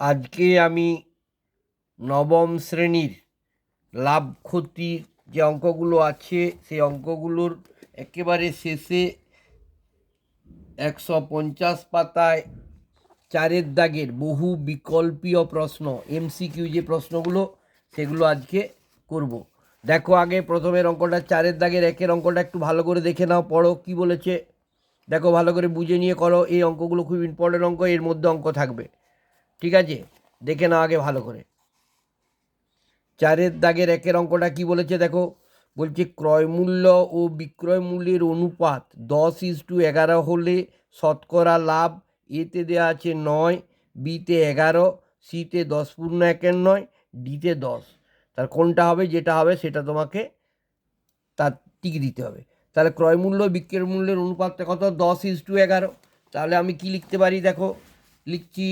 আজকে আমি নবম শ্রেণির লাভ ক্ষতির যে অঙ্কগুলো আছে, সেই অঙ্কগুলোর একেবারে শেষে একশো পঞ্চাশ পাতায় চারের দাগের বহু বিকল্পীয় প্রশ্ন এমসিকিউ যে প্রশ্নগুলো, সেগুলো আজকে করব। দেখো আগে প্রথমের অঙ্কটা, চারের দাগের একের অঙ্কটা একটু ভালো করে দেখে নাও, পড়ো কি বলেছে। দেখো ভালো করে বুঝে নিয়ে করো, এই অঙ্কগুলো খুব ইম্পর্টেন্ট অঙ্ক, এর মধ্যে অঙ্ক থাকবে। ঠিক আছে? দেখে নাও আগে ভালো করে। চারের দাগের একের অঙ্কটা কি বলেছে দেখো? বলছে ক্রয় মূল্য ও বিক্রয় মূল্যের অনুপাত দশ ইস টু এগারো হলে শতকরা লাভ এতে দেওয়া আছে নয়, বিতে এগারো, সিতে দশ পূর্ণ একের নয়, ডিতে দশ। তার কোনটা হবে, যেটা হবে সেটা তোমাকে তার টিক দিতে হবে। তাহলে ক্রয় মূল্য, বিক্রয় মূল্যের অনুপাতটা কত? দশ ইস টু এগারো। তাহলে আমি কি লিখতে পারি দেখো? লিখছি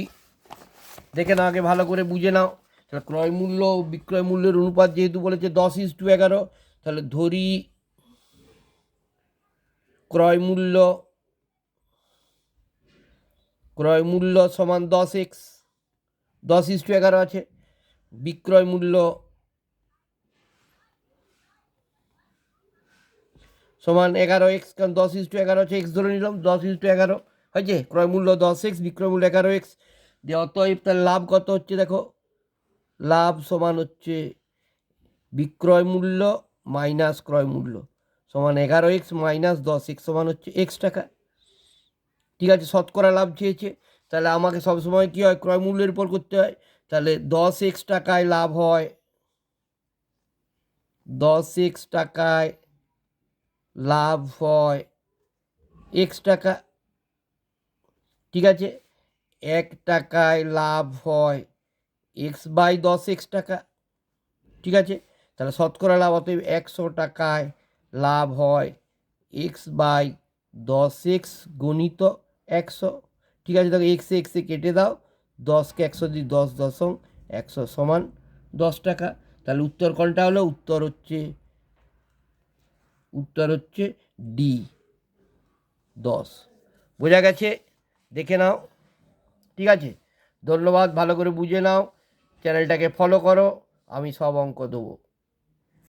দেখে না আগে ভালো করে বুঝে নাও। তাহলে ক্রয় মূল্য, বিক্রয় মূল্যের অনুপাত যেহেতু বলেছে দশ ইস টু এগারো, তাহলে ধরি ক্রয় মূল্য ক্রয় মূল্য সমান দশ এক্স, দশ ইস টু এগারো আছে। বিক্রয় মূল্য সমান এগারো এক্স, কারণ দশ ইস টু এগারো আছে, এক্স ধরে নিলাম, দশ ইস টু এগারো, হয়েছে? ক্রয় মূল্য দশ এক্স, বিক্রয় মূল্য এগারো এক্স। দিয়ে অতএব তার লাভ কত হচ্ছে দেখো? লাভ সমান হচ্ছে বিক্রয় মূল্য মাইনাস ক্রয় মূল্য সমান এগারো এক্স মাইনাস দশ এক্স সমান হচ্ছে এক্স টাকা। ঠিক আছে, শতকরা লাভ চেয়েছে। তাহলে আমাকে সবসময় কী হয়? ক্রয় মূল্যের উপর করতে হয়। তাহলে দশ এক্স টাকায় লাভ হয়, দশ এক্স টাকায় লাভ হয় এক্স টাকা। ঠিক আছে? এক টাকায় লাভ হয়। এক্স বাই দশ এক্স টাকা। ঠিক আছে? তাহলে শতকরা লাভ, অতএব একশো টাকায় লাভ হয়। এক্স বাই দশ এক্স গণিত একশো। ঠিক আছে? দেখো এক্সে এক্সে কেটে দাও। দশকে একশো দিই দশ দশম, একশো সমান দশ টাকা। তাহলে উত্তর কোনটা হলো? উত্তর হচ্ছে উত্তর হচ্ছে ডি দশ। বোঝা গেছে? দেখে নাও। ঠিক আছে? ধন্যবাদ ভালো করে বুঝে নাও চ্যানেলটাকে ফলো করো আমি সব অঙ্ক দেবো।